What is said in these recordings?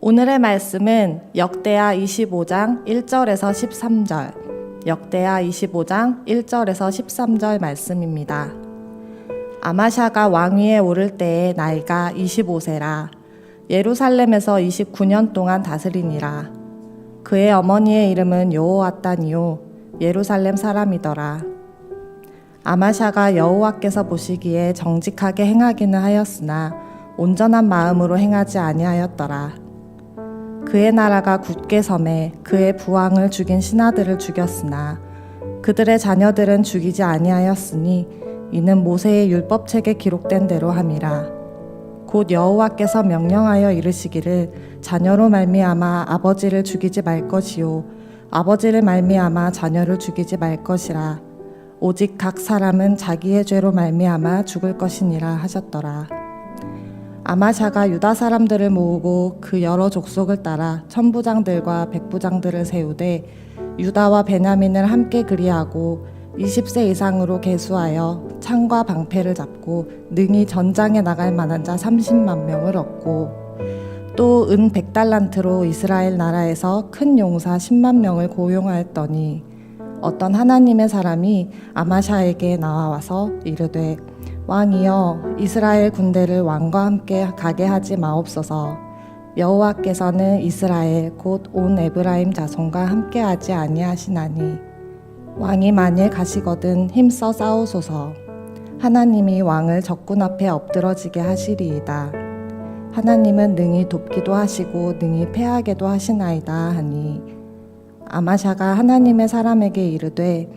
오늘의 말씀은 역대하 25장 1절에서 13절, 역대하 25장 1절에서 13절 말씀입니다. 아마샤가 왕위에 오를 때의 나이가 25세라 예루살렘에서 29년 동안 다스리니라. 그의 어머니의 이름은 여호와따니요 예루살렘 사람이더라. 아마샤가 여호와께서 보시기에 정직하게 행하기는 하였으나 온전한 마음으로 행하지 아니하였더라. 그의 나라가 굳게 섬에 그의 부왕을 죽인 신하들을 죽였으나 그들의 자녀들은 죽이지 아니하였으니 이는 모세의 율법책에 기록된 대로 함이라. 곧 여호와께서 명령하여 이르시기를 자녀로 말미암아 아버지를 죽이지 말 것이요 아버지를 말미암아 자녀를 죽이지 말 것이라. 오직 각 사람은 자기의 죄로 말미암아 죽을 것이니라 하셨더라. 아마샤가 유다 사람들을 모으고 그 여러 족속을 따라 천부장들과 백부장들을 세우되 유다와 베냐민을 함께 그리하고 20세 이상으로 계수하여 창과 방패를 잡고 능히 전장에 나갈 만한 자 30만 명을 얻고 또 은 100달란트로 이스라엘 나라에서 큰 용사 10만 명을 고용하였더니 어떤 하나님의 사람이 아마샤에게 나와와서 이르되 왕이여 이스라엘 군대를 왕과 함께 가게 하지 마옵소서. 여호와께서는 이스라엘 곧 온 에브라임 자손과 함께 하지 아니하시나니. 왕이 만일 가시거든 힘써 싸우소서. 하나님이 왕을 적군 앞에 엎드러지게 하시리이다. 하나님은 능히 돕기도 하시고 능히 패하게도 하시나이다 하니 아마샤가 하나님의 사람에게 이르되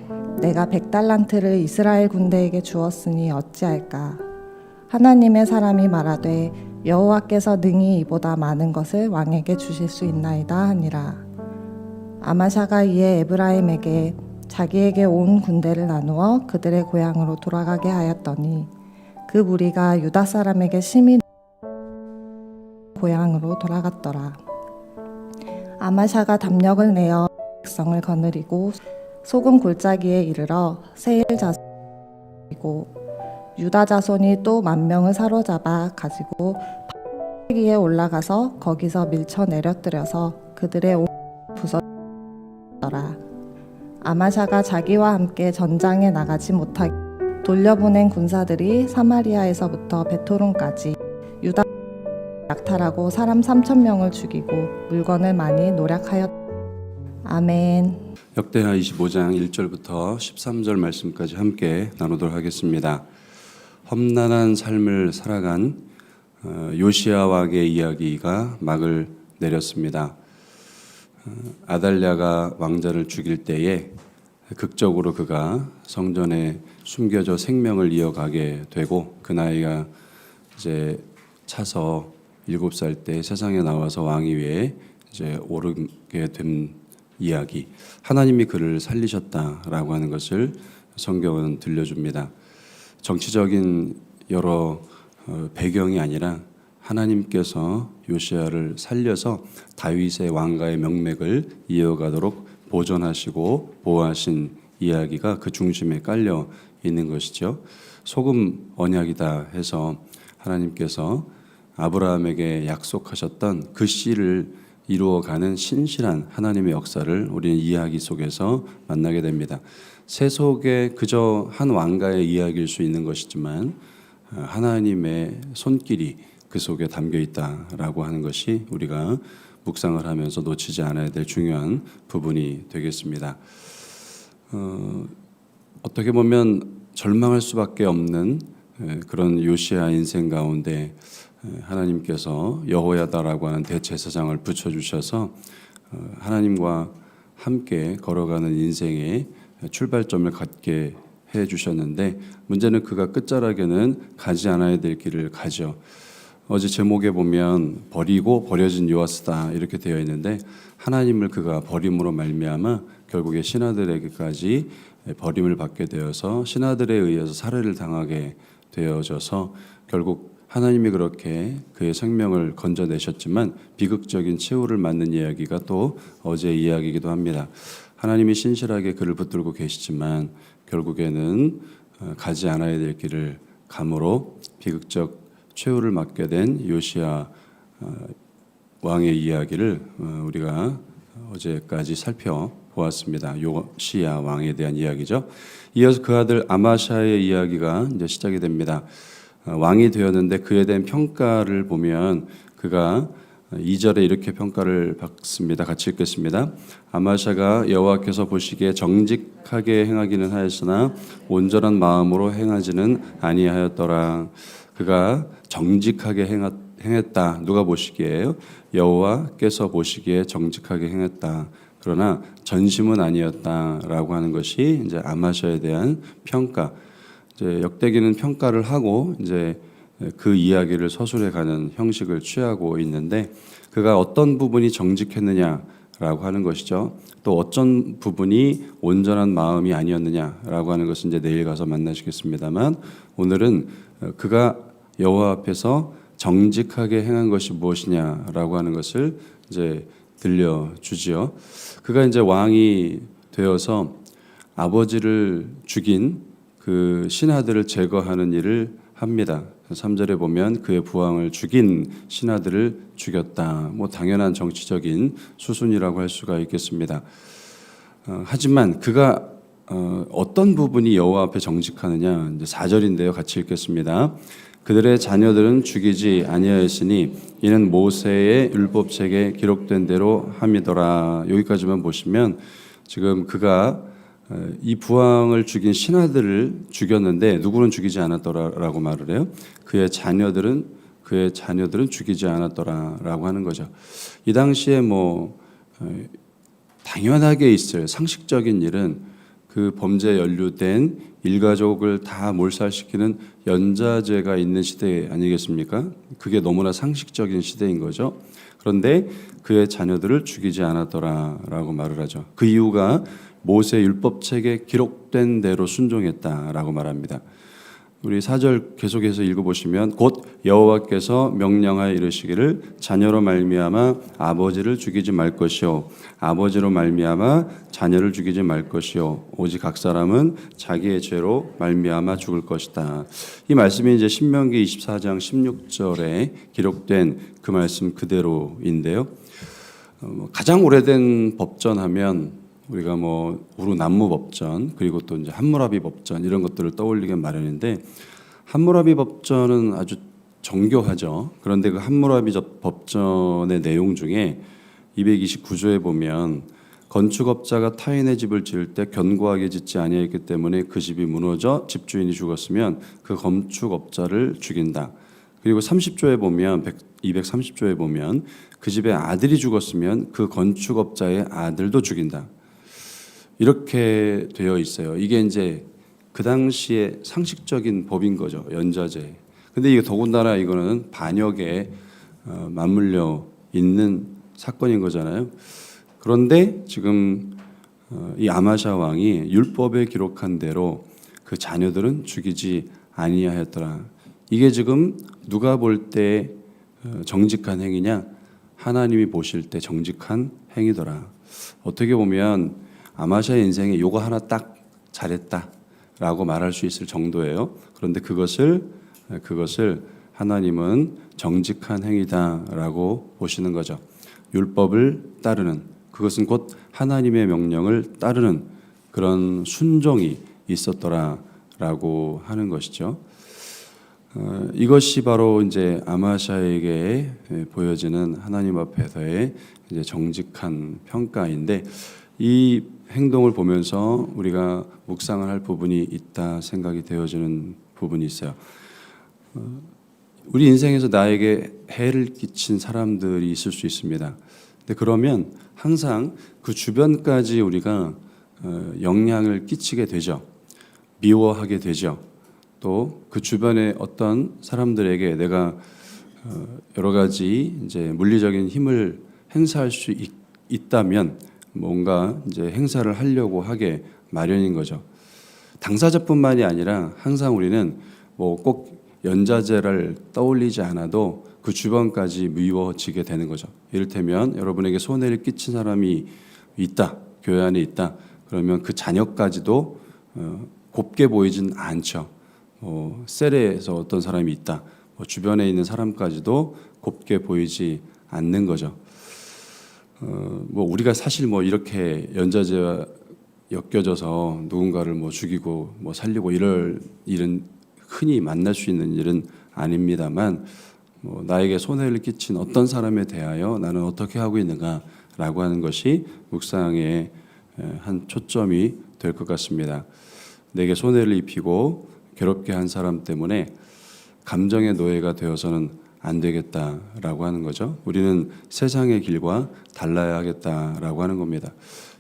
내가 백달란트를 이스라엘 군대에게 주었으니 어찌할까? 하나님의 사람이 말하되 여호와께서 능히 이보다 많은 것을 왕에게 주실 수 있나이다 하니라. 아마샤가 이에 에브라임에게 자기에게 온 군대를 나누어 그들의 고향으로 돌아가게 하였더니 그 무리가 유다 사람에게 심히 고향으로 돌아갔더라. 아마샤가 담력을 내어 백성을 거느리고 소금 골짜기에 이르러 세일 자손이고 유다 자손이 또 만 명을 사로잡아 가지고 파기에 올라가서 거기서 밀쳐 내려뜨려서 그들의 온 부서더라. 아마샤가 자기와 함께 전장에 나가지 못하게 돌려보낸 군사들이 사마리아에서부터 베토론까지 유다 약탈하고 사람 3천 명을 죽이고 물건을 많이 노략하였. 아멘. 역대하 25장 1절부터 13절 말씀까지 함께 나누도록 하겠습니다. 험난한 삶을 살아간 어, 요시아 왕의 이야기가 막을 내렸습니다. 어, 아달랴가 왕자를 죽일 때에 극적으로 그가 성전에 숨겨져 생명을 이어가게 되고 그 나이가 이제 차서 일곱 살 때 세상에 나와서 왕위 위에 이제 오르게 된 이야기. 하나님이 그를 살리셨다라고 하는 것을 성경은 들려줍니다. 정치적인 여러 어, 배경이 아니라 하나님께서 요시아를 살려서 다윗의 왕가의 명맥을 이어가도록 보존하시고 보호하신 이야기가 그 중심에 깔려 있는 것이죠. 소금 언약이다 해서 하나님께서 아브라함에게 약속하셨던 그 씨를 이루어가는 신실한 하나님의 역사를 우리는 이야기 속에서 만나게 됩니다. 세속의 그저 한 왕가의 이야기일 수 있는 것이지만 어, 하나님의 손길이 그 속에 담겨 있다라고 하는 것이 우리가 묵상을 하면서 놓치지 않아야 될 중요한 부분이 되겠습니다. 어, 어떻게 보면 절망할 수밖에 없는 에, 그런 요시아 인생 가운데 에, 하나님께서 여호야다라고 하는 대제사장을 붙여주셔서 어, 하나님과 함께 걸어가는 인생의 출발점을 갖게 해 주셨는데 문제는 그가 끝자락에는 가지 않아야 될 길을 가죠. 어제 제목에 보면 버리고 버려진 요아스다 이렇게 되어 있는데 하나님을 그가 버림으로 말미암아 결국에 신하들에게까지 버림을 받게 되어서 신하들에 의해서 살해를 당하게 되어져서 결국 하나님이 그렇게 그의 생명을 건져내셨지만 비극적인 최후를 맞는 이야기가 또 어제 이야기이기도 합니다. 하나님이 신실하게 그를 붙들고 계시지만 결국에는 어, 가지 않아야 될 길을 감으로 비극적 최후를 맞게 된 요시아 어, 왕의 이야기를 어, 우리가 어제까지 살펴보았습니다. 요시야 왕에 대한 이야기죠. 이어서 그 아들 아마샤의 이야기가 이제 시작이 됩니다. 어, 왕이 되었는데 그에 대한 평가를 보면 그가 2절에 이렇게 평가를 받습니다. 같이 읽겠습니다. 아마샤가 여호와께서 보시기에 정직하게 행하기는 하였으나 온전한 마음으로 행하지는 아니하였더라. 그가 정직하게 행했다. 누가 보시기에요? 여호와께서 보시기에 정직하게 행했다. 그러나 전심은 아니었다라고 하는 것이 이제 아마샤에 대한 평가. 이제 역대기는 평가를 하고 이제 그 이야기를 서술해 가는 형식을 취하고 있는데 그가 어떤 부분이 정직했느냐라고 하는 것이죠. 또 어떤 부분이 온전한 마음이 아니었느냐라고 하는 것은 이제 내일 가서 만나시겠습니다만 오늘은 그가 여호와 앞에서 정직하게 행한 것이 무엇이냐라고 하는 것을 이제 들려 주지요. 그가 이제 왕이 되어서 아버지를 죽인 그 신하들을 제거하는 일을 합니다. 3절에 보면 그의 부왕을 죽인 신하들을 죽였다. 뭐 당연한 정치적인 수순이라고 할 수가 있겠습니다. 어, 하지만 그가 어, 어떤 부분이 여호와 앞에 정직하느냐 이제 4절인데요. 같이 읽겠습니다. 그들의 자녀들은 죽이지 아니하였으니 이는 모세의 율법책에 기록된 대로 함이더라. 여기까지만 보시면 지금 그가 어, 이 부왕을 죽인 신하들을 죽였는데 누구는 죽이지 않았더라라고 말을 해요. 그의 자녀들은 그의 자녀들은 죽이지 않았더라라고 하는 거죠. 이 당시에 뭐 어, 당연하게 있을 상식적인 일은 그 범죄에 연루된 일가족을 다 몰살시키는 연자제가 있는 시대 아니겠습니까? 그게 너무나 상식적인 시대인 거죠. 그런데 그의 자녀들을 죽이지 않았더라라고 말을 하죠. 그 이유가 모세 율법책에 기록된 대로 순종했다라고 말합니다. 우리 사절 계속해서 읽어보시면 곧 여호와께서 명령하여 이르시기를 자녀로 말미암아 아버지를 죽이지 말 것이요 아버지로 말미암아 자녀를 죽이지 말 것이요 오직 각 사람은 자기의 죄로 말미암아 죽을 것이다. 이 말씀이 이제 신명기 24장 16절에 기록된 그 말씀 그대로인데요. 어, 뭐 가장 오래된 법전하면 우리가 뭐 우루남무 법전 그리고 또 이제 함무라비 법전 이런 것들을 떠올리게 마련인데 함무라비 법전은 아주 정교하죠. 그런데 그 함무라비 법전의 내용 중에 229조에 보면 건축업자가 타인의 집을 지을 때 견고하게 짓지 아니했기 때문에 그 집이 무너져 집주인이 죽었으면 그 건축업자를 죽인다. 그리고 30조에 보면 230조에 보면 그 집에 아들이 죽었으면 그 건축업자의 아들도 죽인다. 이렇게 되어 있어요. 이게 이제 그 당시에 상식적인 법인 거죠. 연자제. 근데 이게 더군다나 이거는 반역에 어, 맞물려 있는 사건인 거잖아요. 그런데 지금 어, 이 아마샤 왕이 율법에 기록한 대로 그 자녀들은 죽이지 아니하였더라. 이게 지금 누가 볼때 어, 정직한 행위냐? 하나님이 보실 때 정직한 행위더라. 어떻게 보면 아마샤의 인생에 요거 하나 딱 잘했다라고 말할 수 있을 정도예요. 그런데 그것을 그것을 하나님은 정직한 행위다라고 보시는 거죠. 율법을 따르는 그것은 곧 하나님의 명령을 따르는 그런 순종이 있었더라라고 하는 것이죠. 어, 이것이 바로 이제 아마샤에게 보여지는 하나님 앞에서의 정직한 평가인데 이 행동을 보면서 우리가 묵상을 할 부분이 있다 생각이 되어지는 부분이 있어요. 어, 우리 인생에서 나에게 해를 끼친 사람들이 있을 수 있습니다. 근데 그러면 항상 그 주변까지 우리가 어, 영향을 끼치게 되죠. 미워하게 되죠. 또 그 주변의 어떤 사람들에게 내가 어, 여러 가지 이제 물리적인 힘을 행사할 수 있, 있다면 뭔가 이제 행사를 하려고 하게 마련인 거죠. 당사자뿐만이 아니라 항상 우리는 뭐 꼭 연자제를 떠올리지 않아도 그 주변까지 미워지게 되는 거죠. 이를테면 여러분에게 손해를 끼친 사람이 있다, 교회 안에 있다. 그러면 그 자녀까지도 어, 곱게 보이진 않죠. 뭐 셀에서 어떤 사람이 있다. 뭐 주변에 있는 사람까지도 곱게 보이지 않는 거죠. 어, 뭐 우리가 사실 뭐 이렇게 연좌제와 엮여져서 누군가를 뭐 죽이고 뭐 살리고 이럴 일은 흔히 만날 수 있는 일은 아닙니다만 뭐 나에게 손해를 끼친 어떤 사람에 대하여 나는 어떻게 하고 있는가라고 하는 것이 묵상의 에, 한 초점이 될 것 같습니다. 내게 손해를 입히고 괴롭게 한 사람 때문에 감정의 노예가 되어서는 안 되겠다라고 하는 거죠. 우리는 세상의 길과 달라야 하겠다라고 하는 겁니다.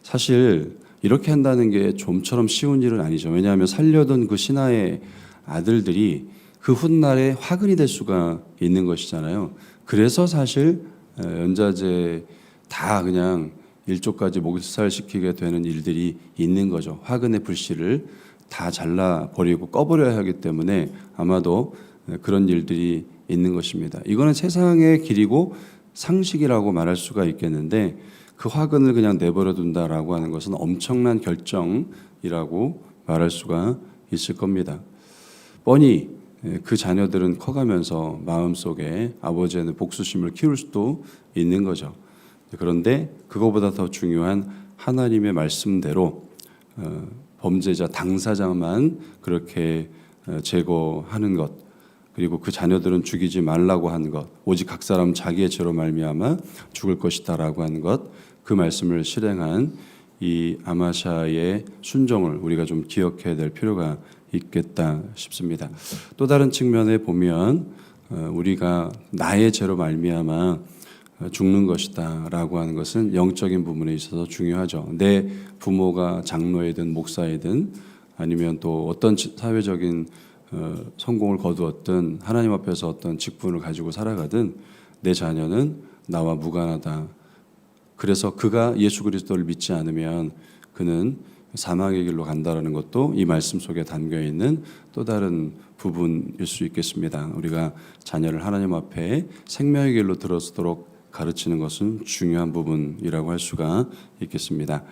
사실 이렇게 한다는 게 좀처럼 쉬운 일은 아니죠. 왜냐하면 살려던 그 신하의 아들들이 그 훗날에 화근이 될 수가 있는 것이잖아요. 그래서 사실 에, 연자제 다 그냥 일조까지 목살시키게 되는 일들이 있는 거죠. 화근의 불씨를 다 잘라 버리고 꺼버려야 하기 때문에 아마도 그런 일들이 있는 것입니다. 이거는 세상의 길이고 상식이라고 말할 수가 있겠는데 그 화근을 그냥 내버려 둔다라고 하는 것은 엄청난 결정이라고 말할 수가 있을 겁니다. 뻔히 그 자녀들은 커가면서 마음속에 아버지의 복수심을 키울 수도 있는 거죠. 그런데 그거보다 더 중요한 하나님의 말씀대로 어, 범죄자 당사자만 그렇게 어, 제거하는 것 그리고 그 자녀들은 죽이지 말라고 한 것 오직 각 사람 자기의 죄로 말미암아 죽을 것이다라고 한 것 그 말씀을 실행한 이 아마샤의 순종을 우리가 좀 기억해야 될 필요가 있겠다 싶습니다. 또 다른 측면에 보면 어, 우리가 나의 죄로 말미암아 죽는 것이다라고 하는 것은 영적인 부분에 있어서 중요하죠. 내 부모가 장로이든 목사이든 아니면 또 어떤 지- 사회적인 어, 성공을 거두었든 하나님 앞에서 어떤 직분을 가지고 살아가든 내 자녀는 나와 무관하다. 그래서 그가 예수 그리스도를 믿지 않으면 그는 사망의 길로 간다라는 것도 이 말씀 속에 담겨 있는 또 다른 부분일 수 있겠습니다. 우리가 자녀를 하나님 앞에 생명의 길로 들어서도록 가르치는 것은 중요한 부분이라고 할 수가 있겠습니다.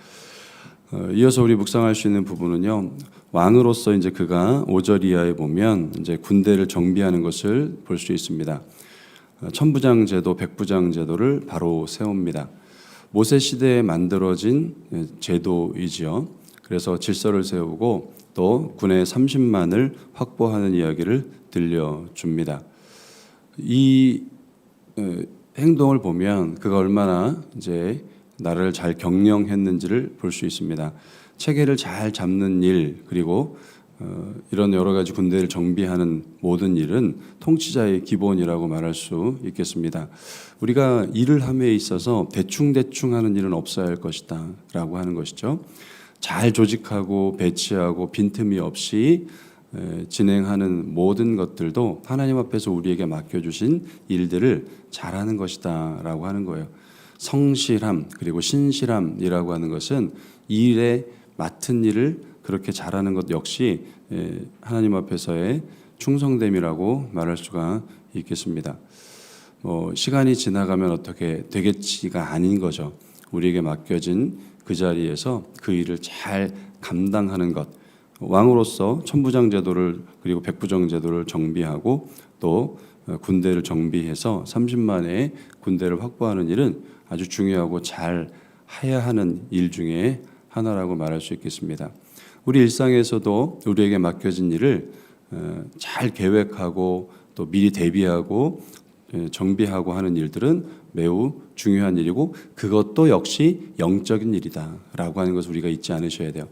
어, 이어서 우리 묵상할 수 있는 부분은요. 왕으로서 이제 그가 5절 이하에 보면 이제 군대를 정비하는 것을 볼 수 있습니다. 어, 천부장 제도, 백부장 제도를 바로 세웁니다. 모세 시대에 만들어진 예, 제도이지요. 그래서 질서를 세우고 또 군의 30만을 확보하는 이야기를 들려줍니다. 이 어, 행동을 보면 그가 얼마나 이제 나라를 잘 경영했는지를 볼 수 있습니다. 체계를 잘 잡는 일 그리고 어, 이런 여러 가지 군대를 정비하는 모든 일은 통치자의 기본이라고 말할 수 있겠습니다. 우리가 일을 함에 있어서 대충 대충 하는 일은 없어야 할 것이다 라고 하는 것이죠. 잘 조직하고 배치하고 빈틈이 없이 에, 진행하는 모든 것들도 하나님 앞에서 우리에게 맡겨주신 일들을 잘하는 것이다 라고 하는 거예요. 성실함 그리고 신실함이라고 하는 것은 이 일에 맡은 일을 그렇게 잘하는 것 역시 에, 하나님 앞에서의 충성됨이라고 말할 수가 있겠습니다. 뭐 시간이 지나가면 어떻게 되겠지가 아닌 거죠. 우리에게 맡겨진 그 자리에서 그 일을 잘 감당하는 것. 왕으로서 천부장 제도를 그리고 백부장 제도를 정비하고 또 어, 군대를 정비해서 30만의 군대를 확보하는 일은 아주 중요하고 잘 해야 하는 일 중에 하나라고 말할 수 있겠습니다. 우리 일상에서도 우리에게 맡겨진 일을 어, 잘 계획하고 또 미리 대비하고 예, 정비하고 하는 일들은 매우 중요한 일이고 그것도 역시 영적인 일이다라고 하는 것을 우리가 잊지 않으셔야 돼요.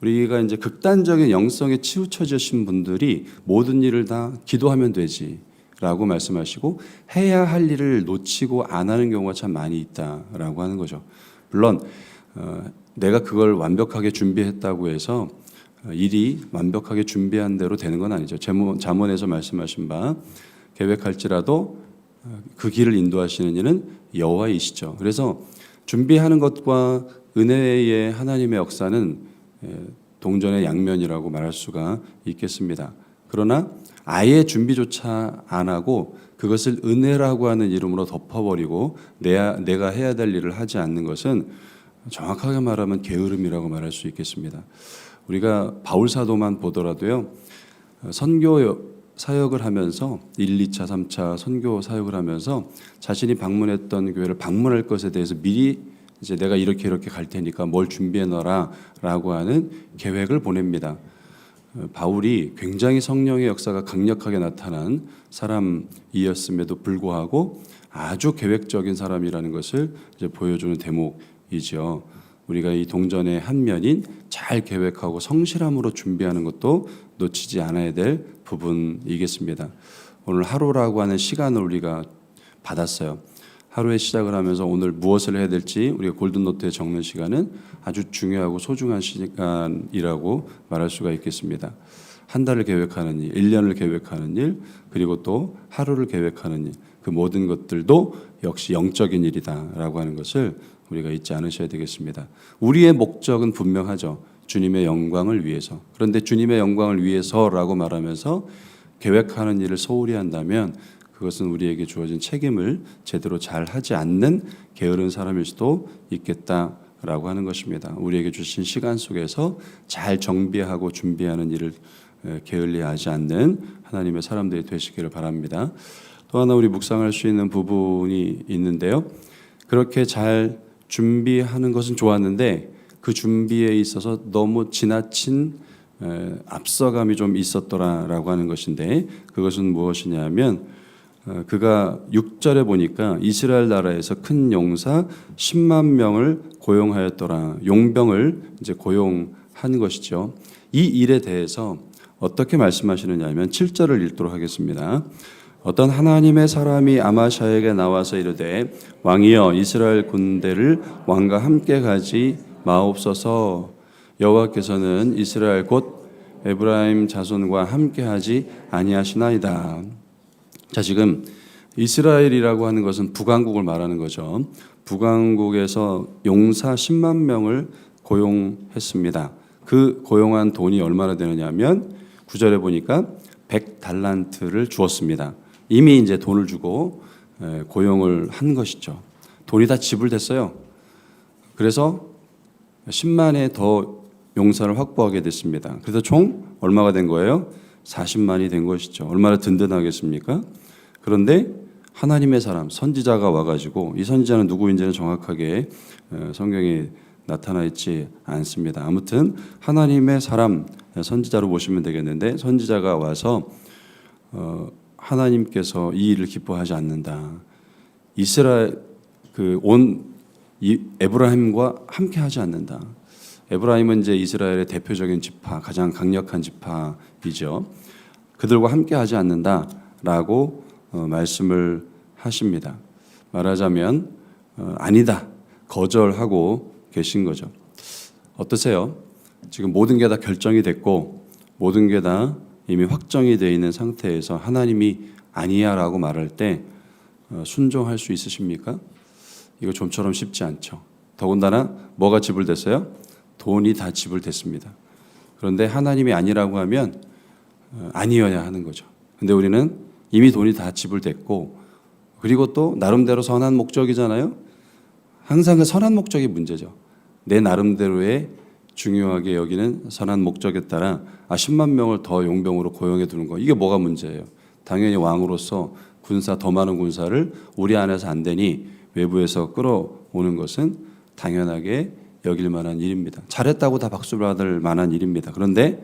우리가 이제 극단적인 영성에 치우쳐지신 분들이 모든 일을 다 기도하면 되지 라고 말씀하시고 해야 할 일을 놓치고 안 하는 경우가 참 많이 있다라고 하는 거죠. 물론 어, 내가 그걸 완벽하게 준비했다고 해서 어, 일이 완벽하게 준비한 대로 되는 건 아니죠. 제모- 잠언에서 말씀하신 바 계획할지라도 어, 그 길을 인도하시는 이는 여호와이시죠. 그래서 준비하는 것과 은혜의 하나님의 역사는 에, 동전의 양면이라고 말할 수가 있겠습니다. 그러나 아예 준비조차 안 하고 그것을 은혜라고 하는 이름으로 덮어버리고 내가 해야 될 일을 하지 않는 것은 정확하게 말하면 게으름이라고 말할 수 있겠습니다. 우리가 바울 사도만 보더라도요. 어, 선교 사역을 하면서 1, 2차, 3차 선교 사역을 하면서 자신이 방문했던 교회를 방문할 것에 대해서 미리 이제 내가 이렇게 이렇게 갈 테니까 뭘 준비해 놔라라고 하는 계획을 보냅니다. 어, 바울이 굉장히 성령의 역사가 강력하게 나타난 사람이었음에도 불구하고 아주 계획적인 사람이라는 것을 이제 보여주는 대목 이죠. 우리가 이 동전의 한 면인 잘 계획하고 성실함으로 준비하는 것도 놓치지 않아야 될 부분이겠습니다. 오늘 하루라고 하는 시간을 우리가 받았어요. 하루의 시작을 하면서 오늘 무엇을 해야 될지 우리가 골든노트에 적는 시간은 아주 중요하고 소중한 시간이라고 말할 수가 있겠습니다. 한 달을 계획하는 일, 1년을 계획하는 일, 그리고 또 하루를 계획하는 일, 그 모든 것들도 역시 영적인 일이다라고 하는 것을 우리가 잊지 않으셔야 되겠습니다. 우리의 목적은 분명하죠. 주님의 영광을 위해서. 그런데 주님의 영광을 위해서라고 말하면서 계획하는 일을 소홀히 한다면 그것은 우리에게 주어진 책임을 제대로 잘 하지 않는 게으른 사람일 수도 있겠다 라고 하는 것입니다. 우리에게 주신 시간 속에서 잘 정비하고 준비하는 일을 에, 게을리하지 않는 하나님의 사람들이 되시기를 바랍니다. 또 하나 우리 묵상할 수 있는 부분이 있는데요. 그렇게 잘 준비하는 것은 좋았는데 그 준비에 있어서 너무 지나친 에, 앞서감이 좀 있었더라라고 하는 것인데 그것은 무엇이냐면 어, 그가 6절에 보니까 이스라엘 나라에서 큰 용사 10만 명을 고용하였더라. 용병을 이제 고용한 것이죠. 이 일에 대해서 어떻게 말씀하시느냐 하면 7절을 읽도록 하겠습니다. 어떤 하나님의 사람이 아마샤에게 나와서 이르되 왕이여 이스라엘 군대를 왕과 함께 가지 마옵소서 여호와께서는 이스라엘 곧 에브라임 자손과 함께 하지 아니하시나이다. 자, 지금 이스라엘이라고 하는 것은 북왕국을 말하는 거죠. 북왕국에서 용사 10만 명을 고용했습니다. 그 고용한 돈이 얼마나 되느냐면 구절에 보니까 100달란트를 주었습니다. 이미 이제 돈을 주고 에, 고용을 한 것이죠. 돈이 다 지불됐어요. 그래서 10만에 더 용사를 확보하게 됐습니다. 그래서 총 얼마가 된 거예요? 40만이 된 것이죠. 얼마나 든든하겠습니까? 그런데 하나님의 사람 선지자가 와가지고 이 선지자는 누구인지는 정확하게 어, 성경에 나타나 있지 않습니다. 아무튼 하나님의 사람 선지자로 보시면 되겠는데 선지자가 와서 어, 하나님께서 이 일을 기뻐하지 않는다. 이스라엘 그 온 에브라임과 함께 하지 않는다. 에브라임은 이제 이스라엘의 대표적인 지파, 가장 강력한 지파이죠. 그들과 함께 하지 않는다라고 어, 말씀을 하십니다. 말하자면 어, 아니다 거절하고 계신 거죠. 어떠세요? 지금 모든 게 다 결정이 됐고 모든 게다 이미 확정이 되어 있는 상태에서 하나님이 아니야라고 말할 때 어, 순종할 수 있으십니까? 이거 좀처럼 쉽지 않죠. 더군다나 뭐가 지불됐어요? 돈이 다 지불됐습니다. 그런데 하나님이 아니라고 하면 어, 아니어야 하는 거죠. 근데 우리는 이미 돈이 다 지불됐고 그리고 또 나름대로 선한 목적이잖아요. 항상 그 선한 목적이 문제죠. 내 나름대로의 중요하게 여기는 선한 목적에 따라 아 10만 명을 더 용병으로 고용해 두는 거 이게 뭐가 문제예요? 당연히 왕으로서 군사 더 많은 군사를 우리 안에서 안 되니 외부에서 끌어오는 것은 당연하게 여길 만한 일입니다. 잘했다고 다 박수 받을 만한 일입니다. 그런데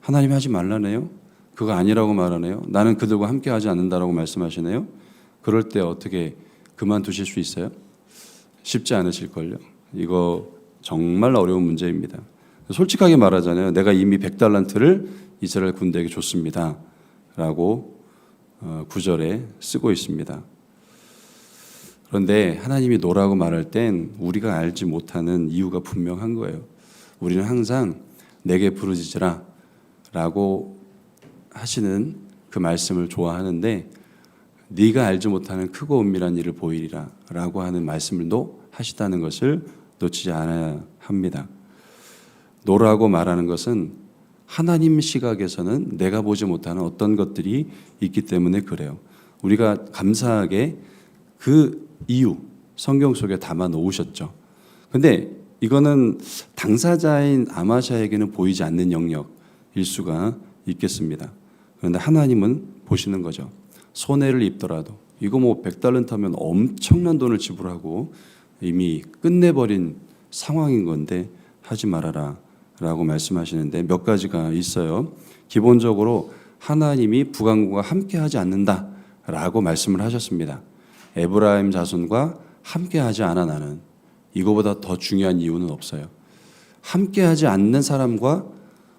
하나님 하지 말라네요. 그거 아니라고 말하네요. 나는 그들과 함께 하지 않는다라고 말씀하시네요. 그럴 때 어떻게 그만두실 수 있어요? 쉽지 않으실걸요. 이거 정말 어려운 문제입니다. 솔직하게 말하잖아요. 내가 이미 100달란트를 이스라엘 군대에게 줬습니다. 라고 어, 구절에 쓰고 있습니다. 그런데 하나님이 노라고 말할 땐 우리가 알지 못하는 이유가 분명한 거예요. 우리는 항상 내게 부르짖으라 라고 하시는 그 말씀을 좋아하는데 네가 알지 못하는 크고 은밀한 일을 보이리라 라고 하는 말씀을 또 하시다는 것을 놓치지 않아야 합니다. 노라고 말하는 것은 하나님 시각에서는 내가 보지 못하는 어떤 것들이 있기 때문에 그래요. 우리가 감사하게 그 이유 성경 속에 담아 놓으셨죠. 근데 이거는 당사자인 아마샤에게는 보이지 않는 영역일 수가 있겠습니다. 그런데 하나님은 보시는 거죠. 손해를 입더라도 이거 뭐 100달란트면 엄청난 돈을 지불하고 이미 끝내버린 상황인 건데 하지 말아라 라고 말씀하시는데 몇 가지가 있어요. 기본적으로 하나님이 부강과 함께 하지 않는다 라고 말씀을 하셨습니다. 에브라임 자손과 함께 하지 않아 나는 이거보다 더 중요한 이유는 없어요. 함께 하지 않는 사람과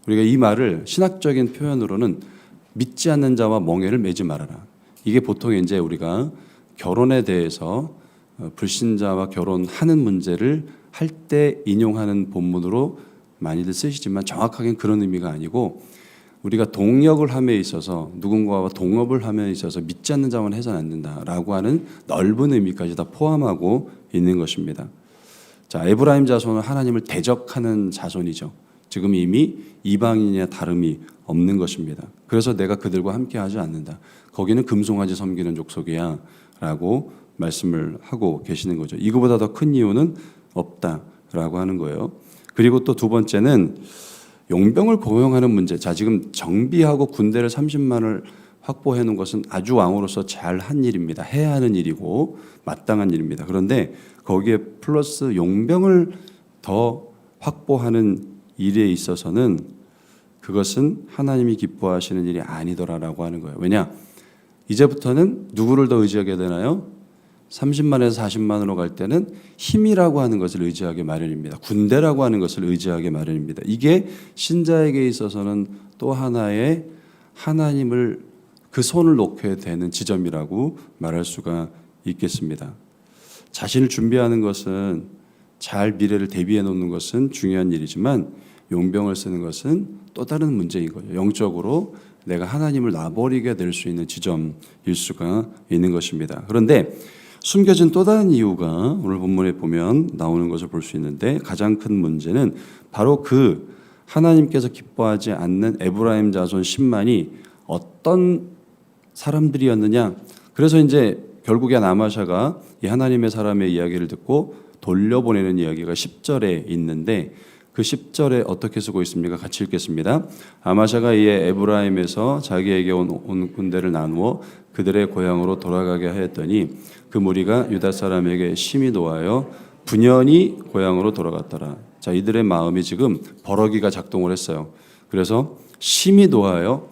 우리가 이 말을 신학적인 표현으로는 믿지 않는 자와 멍해를 매지 말아라. 이게 보통 이제 우리가 결혼에 대해서 어, 불신자와 결혼하는 문제를 할 때 인용하는 본문으로 많이들 쓰시지만 정확하게는 그런 의미가 아니고 우리가 동역을 함에 있어서 누군가와 동업을 함에 있어서 믿지 않는 자만 해서는 안 된다라고 하는 넓은 의미까지 다 포함하고 있는 것입니다. 자, 에브라임 자손은 하나님을 대적하는 자손이죠. 지금 이미 이방인이나 다름이 없는 것입니다. 그래서 내가 그들과 함께 하지 않는다. 거기는 금송아지 섬기는 족속이야. 라고 말씀을 하고 계시는 거죠. 이거보다 더 큰 이유는 없다라고 하는 거예요. 그리고 또 두 번째는 용병을 고용하는 문제. 자, 지금 정비하고 군대를 30만을 확보해 놓은 것은 아주 왕으로서 잘 한 일입니다. 해야 하는 일이고 마땅한 일입니다. 그런데 거기에 플러스 용병을 더 확보하는 일에 있어서는 그것은 하나님이 기뻐하시는 일이 아니더라라고 하는 거예요. 왜냐? 이제부터는 누구를 더 의지하게 되나요? 30만에서 40만으로 갈 때는 힘이라고 하는 것을 의지하게 마련입니다. 군대라고 하는 것을 의지하게 마련입니다. 이게 신자에게 있어서는 또 하나의 하나님을 그 손을 놓게 되는 지점이라고 말할 수가 있겠습니다. 자신을 준비하는 것은 잘 미래를 대비해 놓는 것은 중요한 일이지만 용병을 쓰는 것은 또 다른 문제인 거죠. 영적으로 내가 하나님을 놔버리게 될 수 있는 지점일 수가 있는 것입니다. 그런데 숨겨진 또 다른 이유가 오늘 본문에 보면 나오는 것을 볼 수 있는데 가장 큰 문제는 바로 그 하나님께서 기뻐하지 않는 에브라임 자손 10만이 어떤 사람들이었느냐. 그래서 이제 결국에 나마샤가 이 하나님의 사람의 이야기를 듣고 돌려보내는 이야기가 10절에 있는데 그 10절에 어떻게 쓰고 있습니까? 같이 읽겠습니다. 아마샤가 이에 에브라임에서 자기에게 온, 온 군대를 나누어 그들의 고향으로 돌아가게 하였더니 그 무리가 유다 사람에게 심히 노하여 분연히 고향으로 돌아갔더라. 자, 이들의 마음이 지금 버러기가 작동을 했어요. 그래서 심히 노하여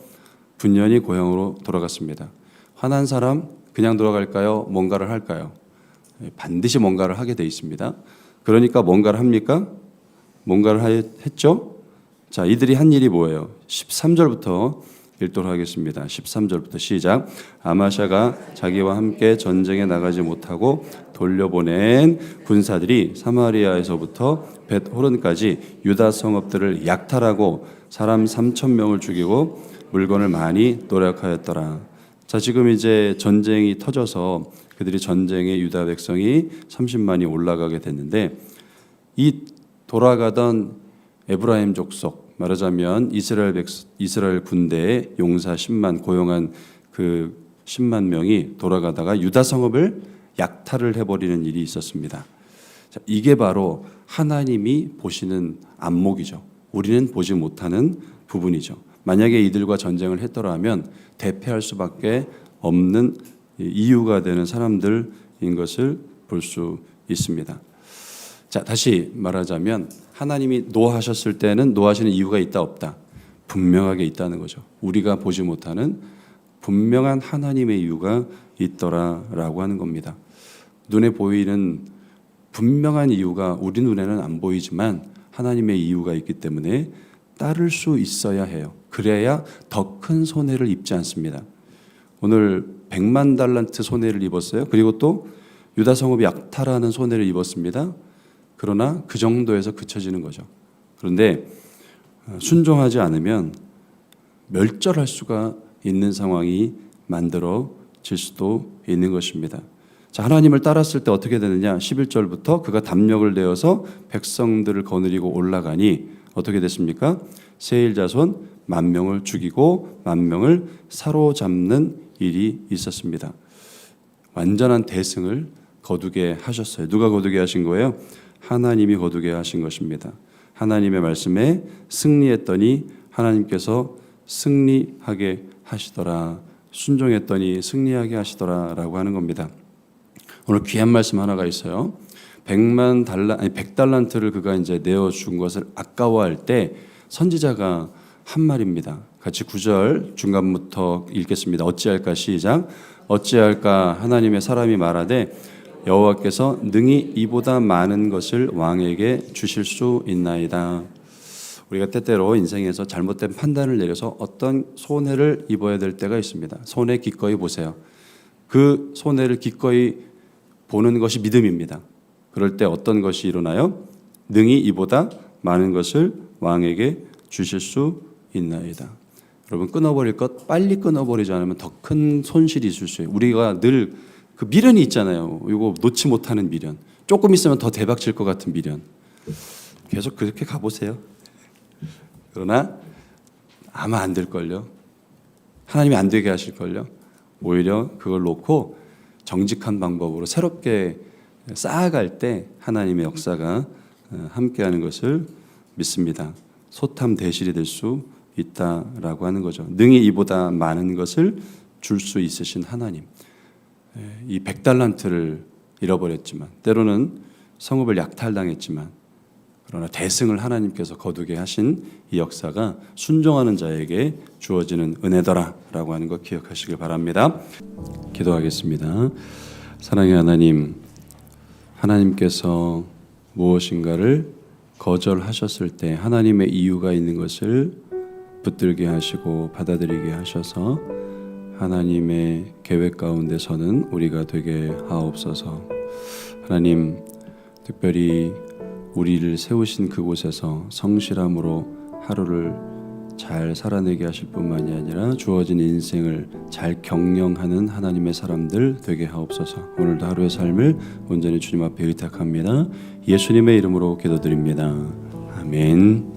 분연히 고향으로 돌아갔습니다. 화난 사람 그냥 돌아갈까요? 뭔가를 할까요? 반드시 뭔가를 하게 돼 있습니다. 그러니까 뭔가를 합니까? 뭔가를 하- 했죠? 자, 이들이 한 일이 뭐예요? 13절부터 읽도록 하겠습니다. 13절부터 시작. 아마샤가 자기와 함께 전쟁에 나가지 못하고 돌려보낸 군사들이 사마리아에서부터 벳 호른까지 유다 성읍들을 약탈하고 사람 3천 명을 죽이고 물건을 많이 노력하였더라. 자, 지금 이제 전쟁이 터져서 그들이 전쟁에 유다 백성이 30만이 올라가게 됐는데 이 돌아가던 에브라임 족속 말하자면 이스라엘 백 이스라엘 군대의 용사 10만 고용한 그 10만 명이 돌아가다가 유다 성읍을 약탈을 해버리는 일이 있었습니다. 자, 이게 바로 하나님이 보시는 안목이죠. 우리는 보지 못하는 부분이죠. 만약에 이들과 전쟁을 했더라면 대패할 수밖에 없는 이유가 되는 사람들인 것을 볼 수 있습니다. 자, 다시 말하자면 하나님이 노하셨을 때는 노하시는 이유가 있다 없다. 분명하게 있다는 거죠. 우리가 보지 못하는 분명한 하나님의 이유가 있더라라고 하는 겁니다. 눈에 보이는 분명한 이유가 우리 눈에는 안 보이지만 하나님의 이유가 있기 때문에 따를 수 있어야 해요. 그래야 더 큰 손해를 입지 않습니다. 오늘 100만 달란트 손해를 입었어요. 그리고 또 유다 성읍이 약탈하는 손해를 입었습니다. 그러나 그 정도에서 그쳐지는 거죠. 그런데 어, 순종하지 않으면 멸절할 수가 있는 상황이 만들어질 수도 있는 것입니다. 자, 하나님을 따랐을 때 어떻게 되느냐? 11절부터 그가 담력을 내어서 백성들을 거느리고 올라가니 어떻게 됐습니까? 세일 자손 만 명을 죽이고 만 명을 사로잡는 일이 있었습니다. 완전한 대승을 거두게 하셨어요. 누가 거두게 하신 거예요? 하나님이 거두게 하신 것입니다. 하나님의 말씀에 승리했더니 하나님께서 승리하게 하시더라. 순종했더니 승리하게 하시더라라고 하는 겁니다. 오늘 귀한 말씀 하나가 있어요. 100만 달러 아니 100달란트를 그가 이제 내어 준 것을 아까워할 때 선지자가 한 말입니다. 같이 구절 중간부터 읽겠습니다. 어찌할까 시작. 어찌할까 하나님의 사람이 말하되 여호와께서 능히 이보다 많은 것을 왕에게 주실 수 있나이다. 우리가 때때로 인생에서 잘못된 판단을 내려서 어떤 손해를 입어야 될 때가 있습니다. 손해 기꺼이 보세요. 그 손해를 기꺼이 보는 것이 믿음입니다. 그럴 때 어떤 것이 일어나요? 능히 이보다 많은 것을 왕에게 주실 수 있나이다. 여러분 끊어버릴 것 빨리 끊어버리지 않으면 더 큰 손실이 있을 수 있어요. 우리가 늘 그 미련이 있잖아요. 이거 놓지 못하는 미련. 조금 있으면 더 대박 칠 것 같은 미련. 계속 그렇게 가보세요. 그러나 아마 안 될걸요. 하나님이 안 되게 하실걸요. 오히려 그걸 놓고 정직한 방법으로 새롭게 쌓아갈 때 하나님의 역사가 어, 함께하는 것을 믿습니다. 소탐 대실이 될 수 있다라고 하는 거죠. 능히 이보다 많은 것을 줄 수 있으신 하나님. 예, 이 백달란트를 잃어버렸지만 때로는 성읍을 약탈당했지만 그러나 대승을 하나님께서 거두게 하신 이 역사가 순종하는 자에게 주어지는 은혜더라라고 하는 것 기억하시길 바랍니다. 기도하겠습니다. 사랑의 하나님, 하나님께서 무엇인가를 거절하셨을 때 하나님의 이유가 있는 것을 붙들게 하시고 받아들이게 하셔서 하나님의 계획 가운데서는 우리가 되게 하옵소서. 하나님, 특별히 우리를 세우신 그곳에서 성실함으로 하루를 잘 살아내게 하실 뿐만이 아니라 주어진 인생을 잘 경영하는 하나님의 사람들 되게 하옵소서. 오늘도 하루의 삶을 온전히 주님 앞에 의탁합니다. 예수님의 이름으로 기도드립니다. 아멘.